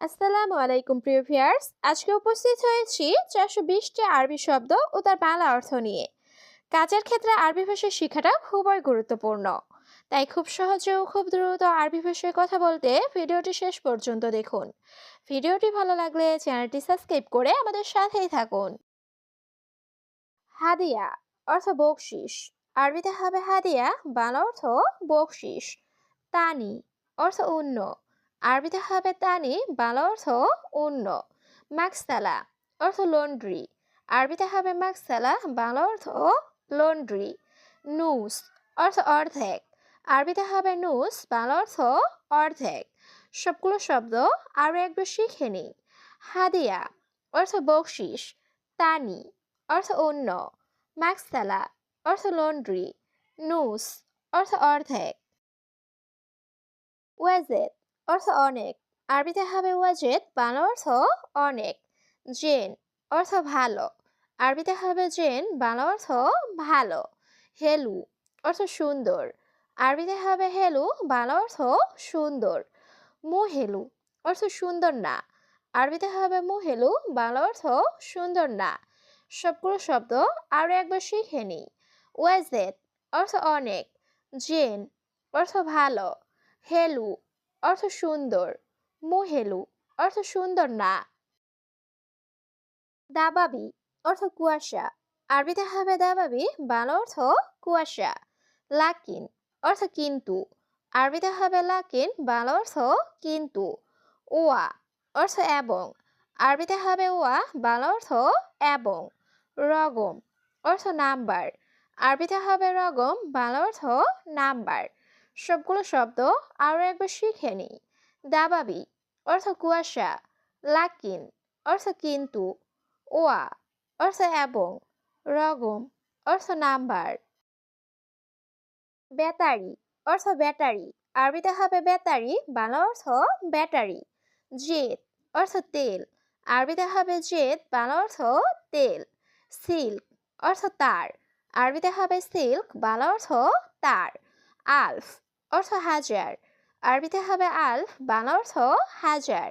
আসসালামু আলাইকুম, প্রিয় ভিউয়ার্স। আজকে উপস্থিত হয়েছি চারশো বিশটি আরবি শব্দ ও তার বাংলা অর্থ নিয়ে। কাজের ক্ষেত্রে আরবি ভাষা শেখাটা খুবই গুরুত্বপূর্ণ। তাই খুব সহজে ও খুব দ্রুত আরবি ভাষায় কথা বলতে ভিডিওটি শেষ পর্যন্ত দেখুন। ভিডিওটি ভালো লাগলে চ্যানেলটি সাবস্ক্রাইব করে আমাদের সাথেই থাকুন। হাদিয়া, অর্থ বকশিস। আরবিতে হবে হাদিয়া, বাংলা অর্থ বকশিস। তানি, অর্থ অন্য আরবিতে হবে তানি, বাংলা অর্থ অন্য। মাকসালা অর্থ লন্ড্রি আরবিতে হবে মাকসালা বাংলা অর্থ লন্ড্রি নুস অর্থ অর্ধেক। আরবিতে হবে নুস বাংলা অর্থ অর্ধেক। সবগুলো শব্দ আরও একবার শিখে নিই হাদিয়া অর্থ বকশিস। তানি অর্থ অন্য। মাকসালা অর্থ লন্ড্রি নুস অর্থ অর্ধেক। ওয়াজেদ অর্থ অনেক। আরবিতে হবে ওয়াজেদ, বাংলা অর্থ অনেক। জেন, অর্থ ভালো। আরবিতে হবে জেন, বাংলা অর্থ ভালো। হেলু, অর্থ সুন্দর। আরবিতে হবে হেলু, বাংলা অর্থ সুন্দর। মুহেলু, অর্থ সুন্দর না। আরবিতে হবে মুহেলু, বাংলা অর্থ সুন্দর না। সবগুলো শব্দ আরও একবার শিখে নিই। ওয়াজেদ, অর্থ অনেক। জেন, অর্থ ভালো। হেলু অর্থ সুন্দর। মুহেলু, অর্থ সুন্দর না। দাবাবি, অর্থ কুয়াশা। আরবিতে হবে দাবাবি, বাংলা অর্থ কুয়াশা। লাকিন, অর্থ কিন্তু। আরবিতে হবে লাকিন, বাংলা অর্থ কিন্তু। ওয়া, অর্থ এবং। আরবিতে হবে ওয়া, বাংলা অর্থ এবং। রগম, অর্থ নাম্বার। আরবিতে হবে রগম, বাংলা অর্থ নাম্বার। সবগুলো শব্দ আরও একবার শিখে নিই। দাবাবি অর্থ কুয়াশা, লাকিন অর্থ কিন্তু, ওয়া অর্থ এবং, রগম অর্থ নাম্বার। ব্যাটারি অর্থ ব্যাটারি, আরবিতে হবে ব্যাটারি, বাংলা অর্থ ব্যাটারি। জেদ অর্থ তেল, আরবিতে হবে জেদ, বাংলা অর্থ তেল। সিল্ক অর্থ তার, আরবিতে হবে সিল্ক, বাংলা অর্থ তার। আলফ অর্থ হাজার। আরবিতে হবে আলফ বাংলা অর্থ হাজার।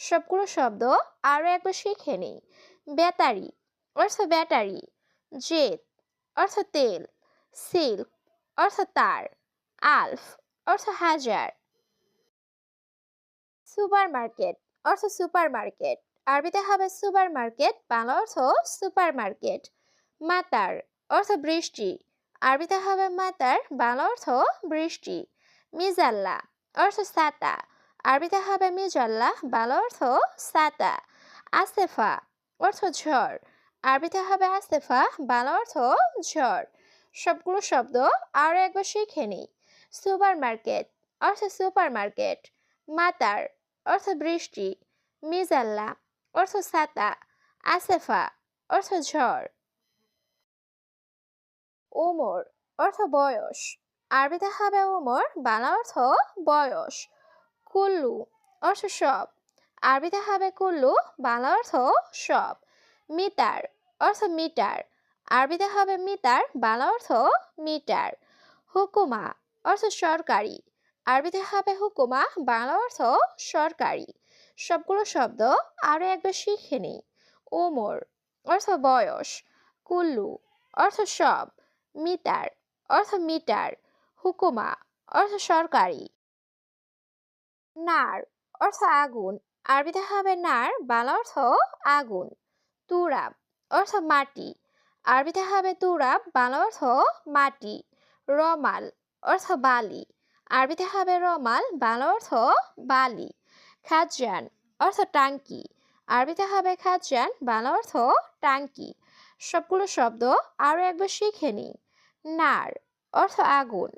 সবগুলো শব্দ আরও একবার শিখে নিই। ব্যাটারি, অর্থ ব্যাটারি। জেদ, অর্থ তেল। সিল্ক, অর্থ তার। আলফ, অর্থ হাজার। সুপার মার্কেট অর্থ সুপার মার্কেট আরবিতে হবে সুপার মার্কেট বাংলা অর্থ সুপার মার্কেট মাতার, অর্থ বৃষ্টি। আরবিতে হবে মাতার, বাংলা অর্থ বৃষ্টি। মিজাল্লা, অর্থ সাতা। আরবিতে হবে মিজাল্লা, বাল অর্থ সাতা। আসেফা, অর্থ ঝড়। আরবিতে হবে আসেফা, বাল অর্থ ঝড়। সবগুলো শব্দ আরও একবার শিখে নিই। সুপার মার্কেট অর্থ সুপার মার্কেট মাতার, অর্থ বৃষ্টি। মিজাল্লা, অর্থ সাতা। আসেফা, অর্থ ঝড়। ওমর, অর্থ বয়স। আরবিতে হবে ওমর বাংলা অর্থ বয়স। কুল্লু, অর্থ সব। আরবিতে হবে কুল্লু, বাংলা অর্থ সব। মিটার অর্থ মিটার। আরবিতে হবে মিটার বাংলা অর্থ মিটার। হুকুমা, অর্থ সরকারি। আরবিতে হবে হুকুমা, বাংলা অর্থ সরকারি। সবগুলো শব্দ আরও একবার শিখে নিই। ওমর অর্থ বয়স। কুল্লু, অর্থ সব। মিটার অর্থ মিটার। হুকুমা, অর্থ সরকারি। নার, অর্থ আগুন। আরবিতে হবে নার, বাংলা অর্থ আগুন। তুরাব, অর্থ মাটি। আরবিতে হবে তুরাব, বাংলা অর্থ মাটি। রমাল, অর্থ বালি। আরবিতে হবে রমাল, বাংলা অর্থ বালি। খাজান অর্থ টাঙ্কি। আরবিতে হবে খাজান বাংলা অর্থ টাঙ্কি। সবগুলো শব্দ আরও একবার শিখে নিই। নার, অর্থ আগুন।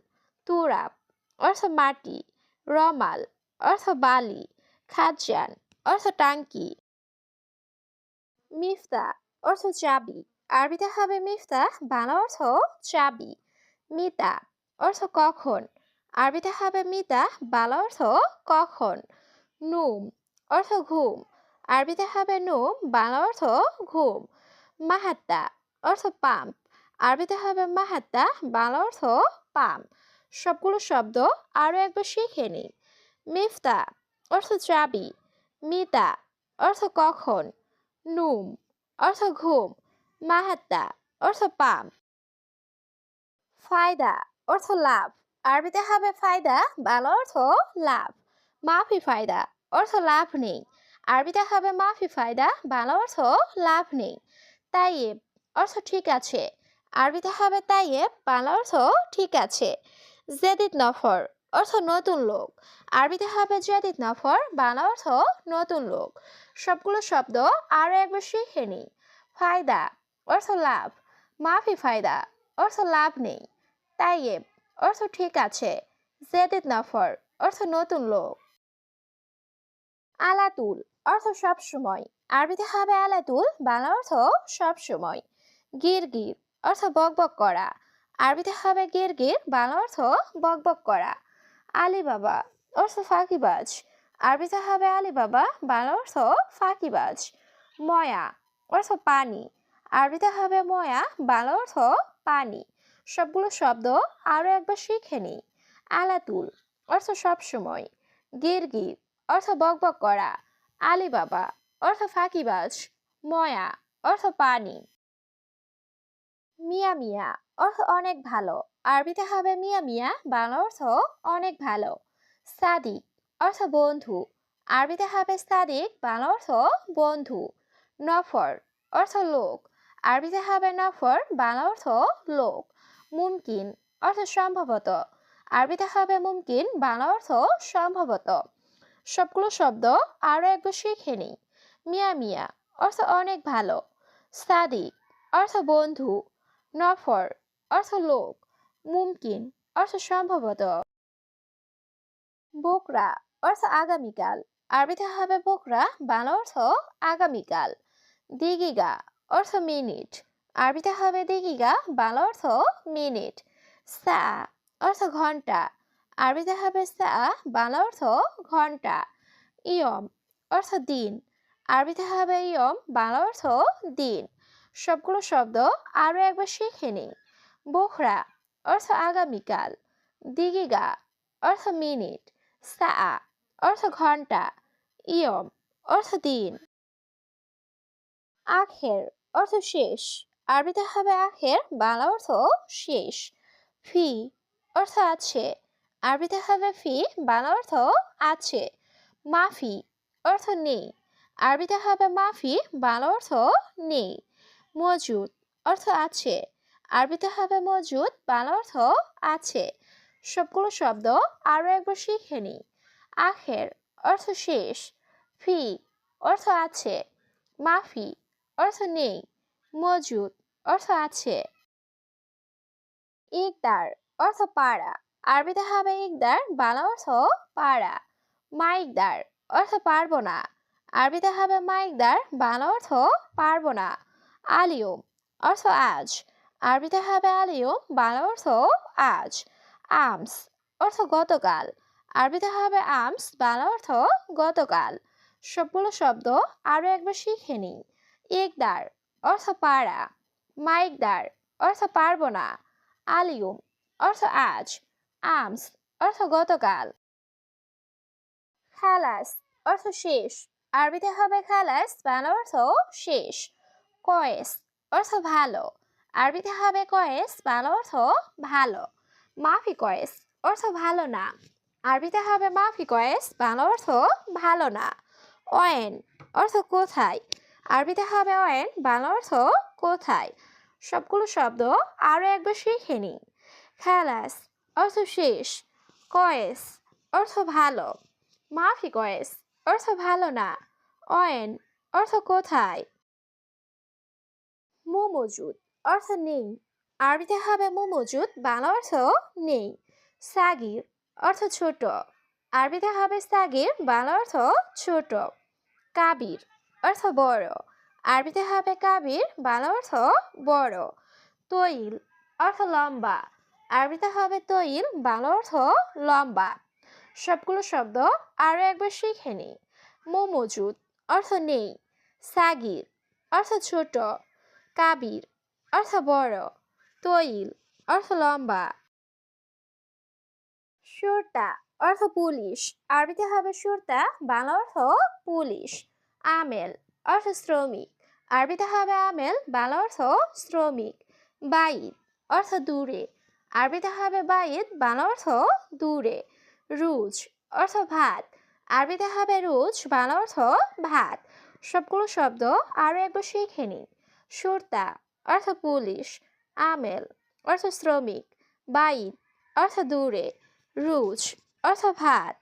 তুরাব, অর্থ মাটি, রমাল, অর্থ বালি, খাজান, অর্থ টাঙ্কি। মিফতা, অর্থ চাবি। আরবিতে হবে মিফতা, বাংলা অর্থ চাবি। মিতা, অর্থ কখন। আরবিতে হবে মিতা, বাংলা অর্থ কখন। নুম, অর্থ ঘুম। আরবিতে হবে নুম, বাংলা অর্থ ঘুম। মাহাত্তা, অর্থ পাম্প। আরবিতে হবে মাহাত্তা, বাংলা অর্থ পাম্প। সবগুলো শব্দ আরও একবার শিখে নিই। মিফতা, অর্থ চাবি। মিতা, অর্থ কখন। নুম, অর্থ ঘুম। মাহাত্তা, অর্থ পাম। ফায়দা, অর্থ লাভ। আরবিতে হবে ফায়দা, বাংলা অর্থ লাভ। মাফি ফায়দা, অর্থ লাভ নেই। আরবিতে হবে মাফি ফায়দা, বাংলা অর্থ লাভ নেই। তাইয়েব, অর্থ ঠিক আছে। আরবিতে হবে তাইয়েব, বাংলা অর্থ ঠিক আছে। জেদিদ নফর, অর্থ নতুন লোক। আরবিতে হবে জেদিদ নফর, বাংলা অর্থ নতুন লোক। সবগুলো শব্দ আরও একবার শিখে নিই। ফায়দা, অর্থ লাভ। মাফি ফায়দা, অর্থ লাভ নেই। তাইয়েব, অর্থ ঠিক আছে। জেদিদ নফর, অর্থ নতুন লোক। আলাতুল, অর্থ সব সময়। আরবিতে হবে আলাতুল, বাংলা অর্থ সব সময়। গির গির অর্থ বকবক করা। আরবিতে হবে গের গির, বাংলা অর্থ বকবক করা। আলী বাবা অর্থ ফাঁকিবাজ। আরবিতে হবে আলী বাবা বাংলা অর্থ ফাঁকিবাজ। ময়া অর্থ পানি। আরবিতে হবে ময়া, বাংলা অর্থ পানি। সবগুলো শব্দ আরও একবার শিখে নিই। আলাতুল অর্থ সব সময়। গির গির অর্থ বকবক করা। আলী বাবা অর্থ ফাঁকিবাজ। ময়া অর্থ পানি। মিয়া মিয়া, অর্থ অনেক ভালো। আরবিতে হবে মিয়া মিয়া, বাংলা অর্থ অনেক ভালো। সাদিক, অর্থ বন্ধু। আরবিতে হবে সাদিক, বাংলা অর্থ বন্ধু। নফর, অর্থ লোক। আরবিতে হবে নফর, বাংলা অর্থ লোক। মুমকিন, অর্থ সম্ভবত। আরবিতে হবে মুমকিন, বাংলা অর্থ সম্ভবত। সবগুলো শব্দ আরও একবার শিখে নিই। মিয়া মিয়া, অর্থ অনেক ভালো। সাদিক, অর্থ বন্ধু। নফর অর্থ লোক, মুমকিন অর্থ সম্ভবত। বোকরা অর্থ আগামীকাল, আরবিতে হবে বোকরা, বাংলা অর্থ আগামীকাল। দিগিগা অর্থ মিনিট, আরবিতে হবে দিগিগা, বাংলা অর্থ মিনিট। সা অর্থ ঘণ্টা, আরবিতে হবে সা, বাংলা অর্থ ঘণ্টা। ইয়ম অর্থ দিন, আরবিতে হবে ইয়ম, বাংলা অর্থ দিন। সবগুলো শব্দ আরও একবার শিখে নিই। বোখরা, অর্থ আগামীকাল। দিগিগা, অর্থ মিনিট। সা অর্থ ঘণ্টা। ইয়ম, অর্থ দিন। আখের, অর্থ শেষ। আরবিতে হবে আখের, বাংলা অর্থ শেষ। ফি, অর্থ আছে। আরবিতে হবে ফি, বাংলা অর্থ আছে। মাফি, অর্থ নেই। আরবিতে হবে মাফি, বাংলা অর্থ নেই। মজুদ অর্থ আছে। আরবিতে হবে মজুদ, বাংলা অর্থ আছে। সবগুলো শব্দ আরও একবার শিখে নিই আখের অর্থ শেষ। ফি অর্থ আছে। মাফি অর্থ নেই। মজুদ অর্থ আছে। ইকদার অর্থ পাড়া। আরবিতে হবে ইকদার, বাংলা অর্থ পাড়া। মাইকদার অর্থ পারব না। আরবিতে হবে মাইকদার বাংলা অর্থ পারব না। আলিয়ম, অর্থ আজ। আরবিতে হবে আলিয়ম, বাংলা অর্থ আজ। আমস, অর্থ গতকাল। আরবিতে হবে আমস, বাংলা অর্থ গতকাল। সবগুলো শব্দ আরও একবার শিখে নিই। ইকদার, অর্থ পাড়া। মাইকদার, অর্থ পারব না। আলিয়ম, অর্থ আজ। আমস, অর্থ গতকাল। খালাস, অর্থ শেষ। আরবিতে হবে খালাস, বাংলা অর্থ শেষ। কয়েস অর্থ ভালো। আরবিতে হবে কয়েস, বাংলা অর্থ ভালো। মাফি কয়েস অর্থ ভালো না। আরবিতে হবে মাফি কয়েস, বাংলা অর্থ ভালো না। অয়েন অর্থ কোথায়? আরবিতে হবে অয়েন, বাংলা অর্থ কোথায়? সবগুলো শব্দ আরও একবার শিখে নিই। খালাস অর্থ শেষ। কয়েস অর্থ ভালো। মাফি কয়েস অর্থ ভালো না। অয়েন অর্থ কোথায়? মু মজুদ, অর্থ নেই। আরবিতে হবে মু মজুদ, বাংলা অর্থ নেই। সাগির, অর্থ ছোট। আরবিতে হবে সাগির, বাংলা অর্থ ছোট। কাবির, অর্থ বড়। আরবিতে হবে কাবির, বাংলা অর্থ বড়। তৈল, অর্থ লম্বা। আরবিতে হবে তৈল, বাংলা অর্থ লম্বা। সবগুলো শব্দ আরও একবার শিখে নিই মজুদ, অর্থ নেই। সাগির, অর্থ ছোট। কাবির, অর্থ বড়, তৈল, অর্থ লম্বা। সুরতা, অর্থ পুলিশ, আরবিতে হবে সুরতা, বাংলা অর্থ পুলিশ। আমেল, অর্থ শ্রমিক, আরবিতে হবে আমেল, বাংলা অর্থ শ্রমিক। বাইদ অর্থ দূরে, আরবিতে হবে বাইদ বাংলা অর্থ দূরে। রুজ, অর্থ ভাত, আরবিতে হবে রুজ, বাংলা অর্থ ভাত। সবগুলো শব্দ আরও একবার শিখে নিন। সুরতা অর্থ পুলিশ আমেল অর্থ শ্রমিক বাইদ অর্থ দূরে রুজ অর্থ ভাত